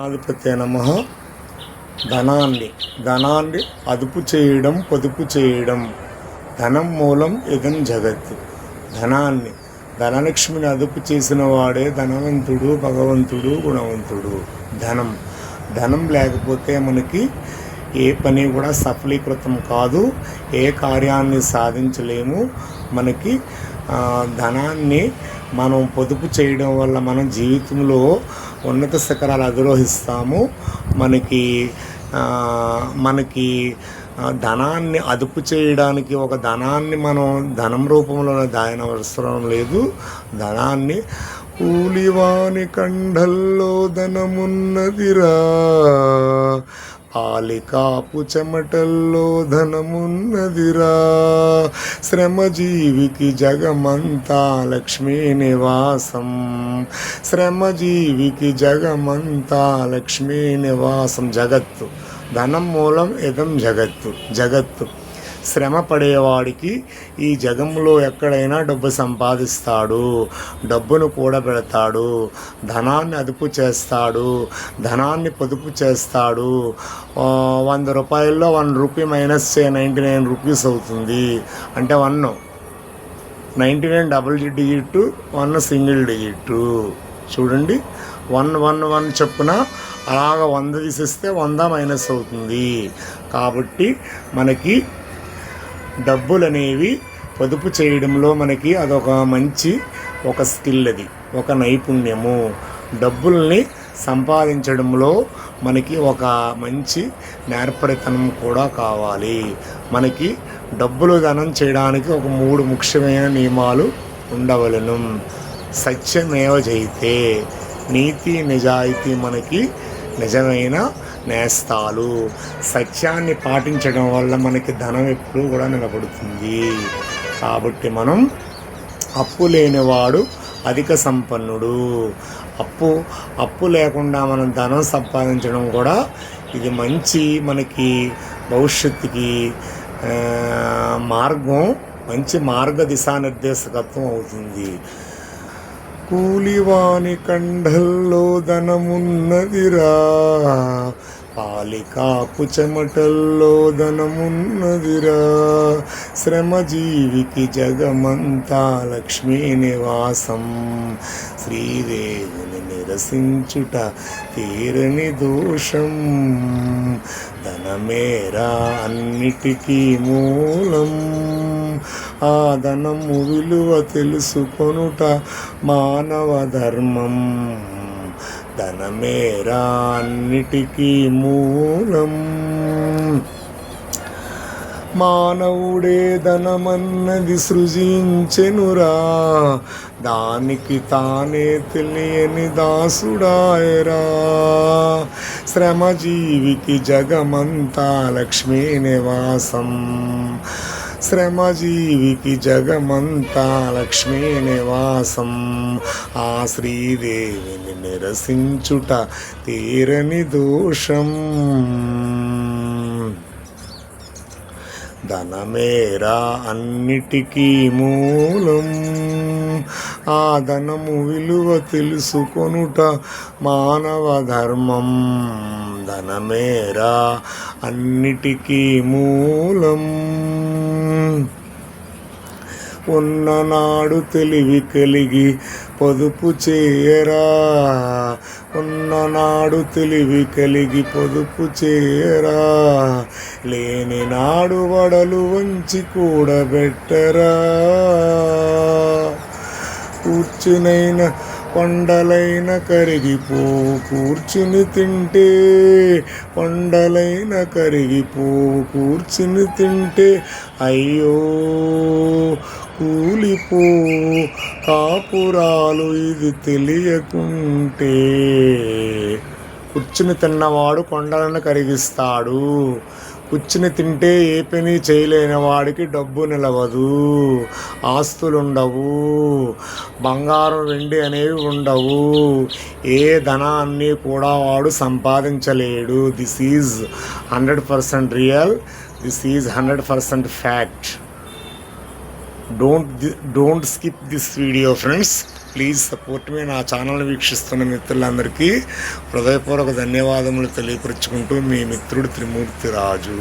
ఆధిపత్య నమ ధనాన్ని. ధనాన్ని అదుపు చేయడం పొదుపు చేయడం. ధనం మూలం ఇదం జగత్తు ధనాన్ని. ధనలక్ష్మిని అదుపు చేసిన వాడే ధనవంతుడు భగవంతుడు గుణవంతుడు. ధనం. ధనం లేకపోతే మనకి ఏ పని కూడా సఫలీకృతం కాదు. ఏ కార్యాన్ని సాధించలేము. మనకి ధనాన్ని మనం పొదుపు చేయడం వల్ల మన జీవితంలో ఉన్నత శిఖరాలు అధిరోహిస్తాము. మనకి మనకి ధనాన్ని అదుపు చేయడానికి ఒక ధనాన్ని మనం ధనం రూపంలో దాయన అవసరం లేదు. ధనాన్ని కూలివాని కండల్లో ధనమున్నదిరా. ఆలికాపు చెమటల్లో ధనమున్నదిరా. శ్రమజీవికి జగమంతా లక్ష్మీ నివాసం. శ్రమజీవికి జగమంతా లక్ష్మీ నివాసం. జగత్తు. ధనం మూలం ఇదం జగత్తు. జగత్తు. శ్రమ పడేవాడికి ఈ జగంలో ఎక్కడైనా డబ్బు సంపాదిస్తాడు డబ్బును కూడబెడతాడు ధనాన్ని అదుపు చేస్తాడు ధనాన్ని పొదుపు చేస్తాడు. వంద రూపాయల్లో one rupee minus ninety nine rupees అవుతుంది. అంటే one ninety nine double digit one single digit. చూడండి వన్ వన్ వన్ చొప్పున అలాగ వంద తీసిస్తే వంద మైనస్ అవుతుంది. కాబట్టి మనకి డబ్బులు అనేవి పొదుపు చేయడంలో మనకి అదొక మంచి ఒక స్కిల్ అది ఒక నైపుణ్యము. డబ్బుల్ని సంపాదించడంలో మనకి ఒక మంచి నేర్పరితనం కూడా కావాలి. మనకి డబ్బులు ధనం చేయడానికి ఒక మూడు ముఖ్యమైన నియమాలు ఉండవలను. సత్యమేవ జయితే నీతి నిజాయితీ మనకి నిజమైన నేస్తాలు సత్యాన్ని పాటించడం వల్ల మనకి ధనం ఎప్పుడూ కూడా నిలబడుతుంది. కాబట్టి మనం అప్పు లేనివాడు అధిక సంపన్నుడు. అప్పు అప్పు లేకుండా మనం ధనం సంపాదించడం కూడా ఇది మంచి మనకి భవిష్యత్తుకి మార్గం మంచి మార్గ దిశానిర్దేశకత్వం అవుతుంది. కూలివాని కండల్లో ధనమున్నదిరా. పాలికాకు చెమటల్లో ధనమున్నదిరా. శ్రమజీవికి జగమంతా లక్ష్మీ నివాసం. శ్రీదేవిని నిరసించుట తీరని దోషం. ధనమేరా అన్నిటికీ మూలం. ఆ ధనము విలువ తెలుసుకొనుట మానవ ధర్మం. ధనమేరా అన్నిటికీ మూలం. మానవుడే ధనమన్నది సృజించెనురా. దానికి తానే తెలియని దాసుడాయరా. శ్రమజీవికి జగమంతా లక్ష్మీ నివాసం శ్రమజీవికి జగమంతా లక్ష్మీ నివాసం. ఆ శ్రీదేవిని నిరసించుట తీరని దోషం. ధనమేరా అన్నిటికీ మూలం. ఆ ధనము విలువ తెలుసుకొనుట మానవ ధర్మం. ధనమేరా అన్నిటికీ మూలం. ఉన్ననాడు తెలివి కలిగి పొదుపు చేయరా. ఉన్ననాడు తెలివి కలిగి పొదుపు చేయరా లేని నాడు వడలు వంచి కూడబెట్టరా. కూర్చునైనా కొండలైన కరిగిపోవు కూర్చుని తింటే. కొండలైన కరిగిపో కూర్చుని తింటే. అయ్యో కూలిపో కాపురాలు ఇది తెలియకుంటే. కూర్చుని తిన్నవాడు కొండలను కరిగిస్తాడు. కూర్చుని తింటే ఏ పని చేయలేని వాడికి డబ్బు నిలవదు. ఆస్తులుండవు. బంగారం వెండి అనేవి ఉండవు. ఏ ధనాన్ని కూడా వాడు సంపాదించలేడు. This is hundred percent real this is hundred percent fact don't don't skip this video friends please support మీ నా ఛానల్ వీక్షిస్తున్న మిత్రులందరికీ హృదయపూర్వక ధన్యవాదములు తెలియపరుచుకుంటూ మీ మిత్రుడు త్రిమూర్తి రాజు.